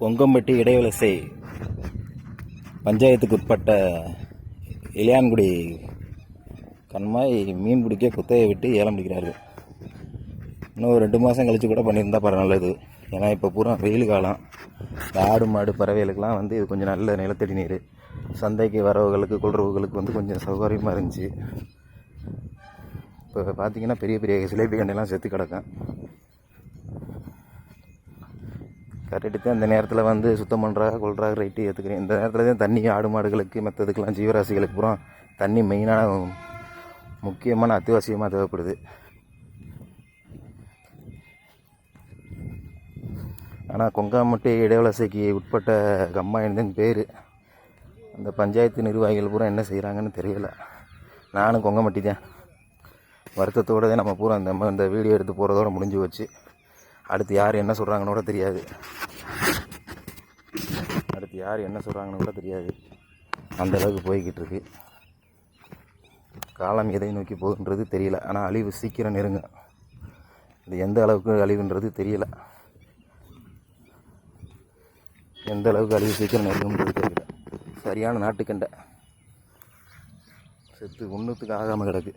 கொங்கம்பட்டி இடைவலசை பஞ்சாயத்துக்கு உட்பட்ட இளையான்குடி கண்மாய் மீன் பிடிக்க குத்தையை விட்டு ஏலம் பிடிக்கிறார்கள் இன்னும் ஒரு ரெண்டு மாதம் கழித்து கூட பண்ணியிருந்தால் பரவ நல்லது ஏன்னா இப்போ பூரா வெயில் காலம். இந்த ஆடு மாடு பறவைகளுக்கெலாம் வந்து இது கொஞ்சம் நல்ல நிலத்தடி நீர். சந்தைக்கு வரவுகளுக்கு கொள்றவுகளுக்கு வந்து கொஞ்சம் சௌகரியமாக இருந்துச்சு. இப்போ பார்த்தீங்கன்னா பெரிய பெரிய சிலேபி கண்டையெல்லாம் செத்து கிடக்கும். கரெக்டு தான் இந்த நேரத்தில் வந்து சுத்தம் பண்ணுறாங்க கொள்றாங்க ரைட்டு ஏற்றுக்கிறேன் இந்த நேரத்தில் தான் தண்ணி ஆடு மாடுகளுக்கு மற்றதுக்கெல்லாம் ஜீவராசிகளுக்கு பூரா தண்ணி மெயினான முக்கியமான அத்தியாவசியமாக தேவைப்படுது. ஆனால் கொங்காமட்டி இடைவலசைக்கு உட்பட்ட கம்மாயின்னு பேர். அந்த பஞ்சாயத்து நிர்வாகிகள் பூரா என்ன செய்கிறாங்கன்னு தெரியல. நானும் கொங்கமட்டி தான் வருத்தத்தோடு தான் நம்ம பூரா இந்த இந்த வீடியோ எடுத்து போகிறதோட முடிஞ்சு வச்சு அடுத்து யார் என்ன சொல்கிறாங்கன்னு கூட தெரியாது. அடுத்து யார் என்ன சொல்கிறாங்கன்னு கூட தெரியாது. அந்த அளவுக்கு போய்கிட்டு இருக்கு. காலம் எதை நோக்கி போகுன்றது தெரியல. ஆனால் அழிவு சீக்கிரம் நெருங்க இது எந்த அளவுக்கு அழிவுன்றது தெரியல. எந்த அளவுக்கு அழிவு சீக்கிரம் நெருங்குன்றது தெரியல. சரியான நாட்டுக்கண்டை. செத்து ஒன்றுத்துக்கு ஆகாமல் கிடக்கு.